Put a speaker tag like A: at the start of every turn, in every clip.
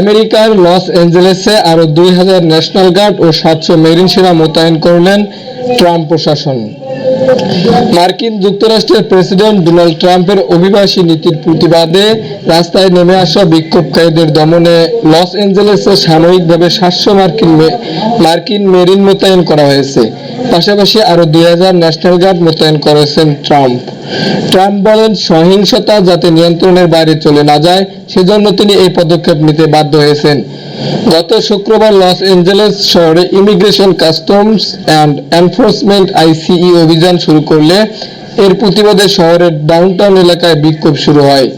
A: আমেরিকার লস অ্যাঞ্জেলেসে আরও দুই হাজার ন্যাশনাল গার্ড ও সাতশো মেরিন সেনা মোতায়েন করলেন ট্রাম্প প্রশাসন। মার্কিন যুক্তরাষ্ট্রের প্রেসিডেন্ট ডোনাল্ড ট্রাম্পের অভিবাসী নীতির প্রতিবাদে রাস্তায় নেমে আসা বিক্ষোভকারীদের দমনে লস অ্যাঞ্জেলেসে সাময়িকভাবে সাতশো মার্কিন মার্কিন মেরিন মোতায়েন করা হয়েছে। পাশাপাশি আরও দুই হাজার ন্যাশনাল গার্ড মোতায়েন করেছেন ট্রাম্প। ট্রাম্প বলেন, সহিংসতা যাতে নিয়ন্ত্রণের বাইরে চলে না যায়, সেজন্য তিনি এই পদক্ষেপ নিতে বাধ্য হয়েছেন। গত শুক্রবার লস অ্যাঞ্জেলেস শহরে immigration customs and enforcement ICE অভিযান শুরু করলে এর প্রতিবাদে শহরের ডাউনটাউন এলাকায় বিক্ষোভ শুরু হয়।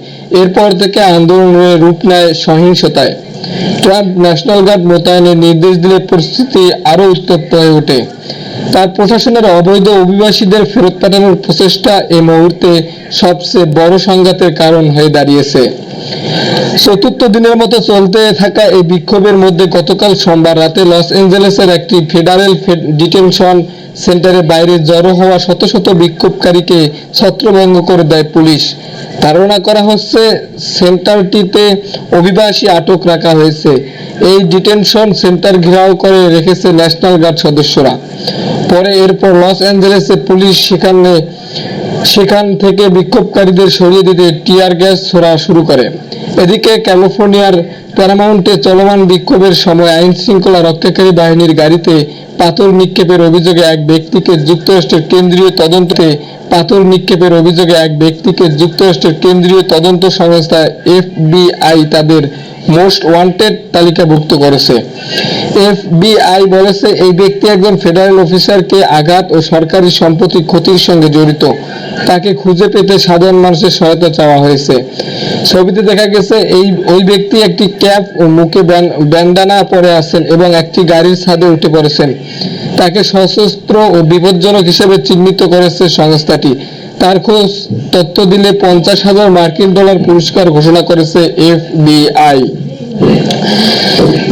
A: এরপর থেকে আন্দোলনের রূপ নেয় সহিংসতায়। ট্রাম্প ন্যাশনাল গার্ড মোতায়েনের নির্দেশ দিলে পরিস্থিতি আরও উত্তপ্ত হয়ে ওঠে। তার প্রশাসনের অবৈধ অভিবাসীদের ফেরত পাঠানোর প্রচেষ্টা এই মুহূর্তে সবচেয়ে বড় সংঘাতের কারণ হয়ে দাঁড়িয়েছে। চতুর্থ দিনের মতো চলতে থাকা এই বিক্ষোভের মধ্যে গতকাল সোমবার রাতে লস অ্যাঞ্জেলেসের একটি ফেডারেল ডিটেনশন সেন্টারের বাইরে জড়ো হওয়া শত শত বিক্ষোভকারীকে ছত্রভঙ্গ করে দেয় পুলিশ। ধারণা করা হচ্ছে সেন্টারটিতে অভিবাসী আটক রাখা হয়েছে। এই ডিটেনশন সেন্টার ঘেরাও করে রেখেছে ন্যাশনাল গার্ড সদস্যরা। পরে এরপর লস অ্যাঞ্জেলেসে পুলিশ সেখানে, সেখান থেকে বিক্ষোভকারীদের সরিয়ে দিতে টিয়ার গ্যাস ছোড়া শুরু করে। এদিকে ক্যালিফোর্নিয়ার প্যারামাউন্টে চলমান বিক্ষোভের সময় আইন শৃঙ্খলা রক্ষাকারী বাহিনীর গাড়িতে পাথর নিক্ষেপের অভিযোগে এক ব্যক্তিকে যুক্তরাষ্ট্রের কেন্দ্রীয় তদন্তে পাথর নিক্ষেপের অভিযোগে এক ব্যক্তিকে যুক্তরাষ্ট্রের কেন্দ্রীয় তদন্ত সংস্থা এফবিআই তাদের মোস্ট ওয়ান্টেড তালিকাভুক্ত করেছে। এফবিআই বলেছে, এই ব্যক্তি একজন ফেডারেল অফিসারকে আঘাত ও সরকারি সম্পত্তি ক্ষতির সঙ্গে জড়িত। তাকে খুঁজে পেতে সাধারণ মানুষের সহায়তা চাওয়া হয়েছে। ছবিতে দেখা গেছে, এই, ওই ব্যক্তি একটি ক্যাপ ও মুখে ব্যান্ডানা পরে আছেন এবং একটি গাড়ির ছাদে উঠে পড়েছেন। তাকে সশস্ত্র ও বিপজ্জনক হিসেবে চিহ্নিত করেছে সংস্থাটি। তার খোঁজ তথ্য দিলে পঞ্চাশ হাজার মার্কিন ডলার পুরস্কার ঘোষণা করেছে এফবিআই।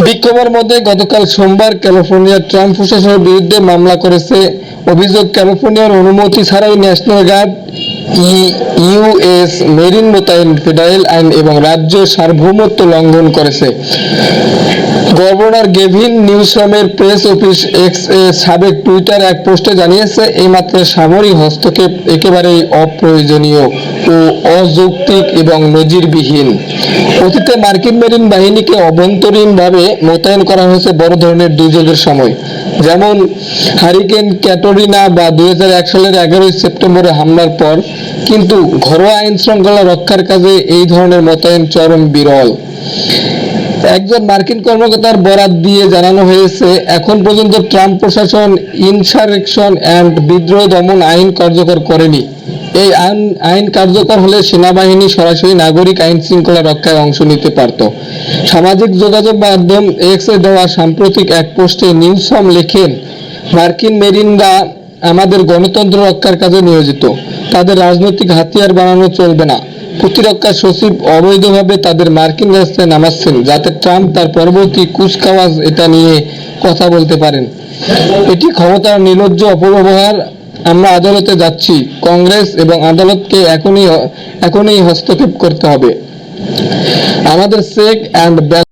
A: বিক্ষোভের মধ্যে গতকাল সোমবার ক্যালিফোর্নিয়ার ট্রাম্প প্রশাসনের বিরুদ্ধে মামলা করেছে। অভিযোগ, ক্যালিফোর্নিয়ার অনুমতি ছাড়াই ন্যাশনাল গার্ড ইউএস মেরিন মোতায়েন, ফেডারেল আইন এবং রাজ্য সার্বভৌমত্ব লঙ্ঘন করেছে। গভর্নর গেভিন নিউসমের প্রেস অফিস এক্স এ সাবেক টুইটার এক পোস্টে জানিয়েছে এই মাত্রার সামরিক হস্তক্ষেপ একেবারেই অপ্রয়োজনীয় ও অযৌক্তিক এবং নজিরবিহীন। অতীতে মার্কিন মেরিন বাহিনীকে অভ্যন্তরীণভাবে মোতায়েন করা হয়েছে বড় ধরনের দুর্যোগের সময়। যেমন, হারিকেন ক্যাটোরিনা বা দুই হাজার এক সালের এগারোই সেপ্টেম্বরে হামলার পর। কিন্তু ঘরোয়া আইন শৃঙ্খলা রক্ষার কাজে এই ধরনের মোতায়েন চরম বিরল। একজন মার্কিন কর্মকর্তার বরাত দিয়ে জানানো হয়েছে, এখন পর্যন্ত ট্রাম্প প্রশাসন ইনসারেকশন অ্যান্ড বিদ্রোহ দমন আইন কার্যকর করেনি। এই আইন আইন কার্যকর হলে সেনাবাহিনী সরাসরি নাগরিক আইন শৃঙ্খলা রক্ষায় অংশ নিতে পারত। সামাজিক যোগাযোগ মাধ্যম এক্সে দেওয়া সাম্প্রতিক এক পোস্টে নিউজম লেখেন, মার্কিন মেরিনরা আমাদের গণতন্ত্র রক্ষার কাজে নিয়োজিত। তাদের রাজনৈতিক হাতিয়ার বানানো চলবে না। প্রতিরক্ষা সচিব অবৈধভাবে তাদের মার্কিন রাস্তায় নামাচ্ছেন, যাতে ট্রাম্প তার পরবর্তী কুচকাওয়াজ এটা নিয়ে কথা বলতে পারেন। এটি ক্ষমতার নির্লজ্জ অপব্যবহার। আমরা আদালতে যাচ্ছি। কংগ্রেস এবং আদালতকে এখনই এখনই হস্তক্ষেপ করতে হবে। আমাদের চেক অ্যান্ড